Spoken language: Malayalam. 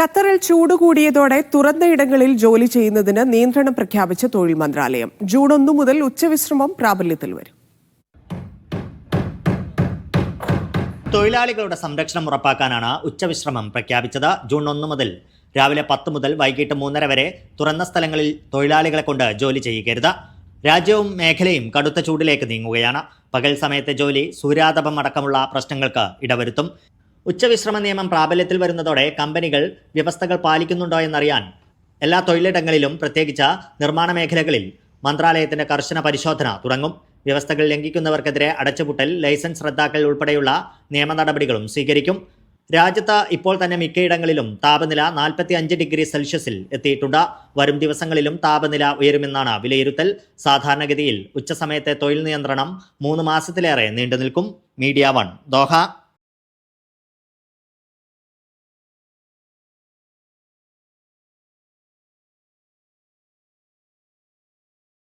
ഖത്തറിൽ ചൂട് കൂടിയതോടെ തുറന്ന ഇടങ്ങളിൽ ജോലി ചെയ്യുന്നതിന് നിയന്ത്രണം പ്രഖ്യാപിച്ച തൊഴിൽ മന്ത്രാലയം. ജൂൺ ഒന്ന് മുതൽ ഉച്ചവിശ്രമം പ്രാബല്യത്തിൽ വരും. തൊഴിലാളികളുടെ സംരക്ഷണം ഉറപ്പാക്കാനാണ് ഉച്ചവിശ്രമം പ്രഖ്യാപിച്ചത്. ജൂൺ ഒന്ന് മുതൽ രാവിലെ പത്ത് മുതൽ വൈകിട്ട് മൂന്നര വരെ തുറന്ന സ്ഥലങ്ങളിൽ തൊഴിലാളികളെ കൊണ്ട് ജോലി ചെയ്യിക്കരുത് രാജ്യവും മേഖലയും കടുത്ത ചൂടിലേക്ക് നീങ്ങുകയാണ്. പകൽ സമയത്തെ ജോലി സൂര്യാതപം അടക്കമുള്ള പ്രശ്നങ്ങൾക്ക് ഇടവരുത്തും. ഉച്ചവിശ്രമ നിയമം പ്രാബല്യത്തിൽ വരുന്നതോടെ കമ്പനികൾ വ്യവസ്ഥകൾ പാലിക്കുന്നുണ്ടോ എന്നറിയാൻ എല്ലാ തൊഴിലിടങ്ങളിലും പ്രത്യേകിച്ച് നിർമ്മാണ മേഖലകളിൽ മന്ത്രാലയത്തിന്റെ കർശന പരിശോധന തുടങ്ങും. വ്യവസ്ഥകൾ ലംഘിക്കുന്നവർക്കെതിരെ അടച്ചുപൂട്ടൽ ലൈസൻസ് റദ്ദാക്കൽ ഉൾപ്പെടെയുള്ള നിയമ നടപടികളും സ്വീകരിക്കും. രാജ്യത്ത് ഇപ്പോൾ തന്നെ മിക്കയിടങ്ങളിലും താപനില നാൽപ്പത്തി അഞ്ച് ഡിഗ്രി സെൽഷ്യസിൽ എത്തിയിട്ടുണ്ട്. വരും ദിവസങ്ങളിലും താപനില ഉയരുമെന്നാണ് വിലയിരുത്തൽ. സാധാരണഗതിയിൽ ഉച്ചസമയത്തെ തൊഴിൽ നിയന്ത്രണം മൂന്ന് മാസത്തിലേറെ നീണ്ടുനിൽക്കും. Media one Doha.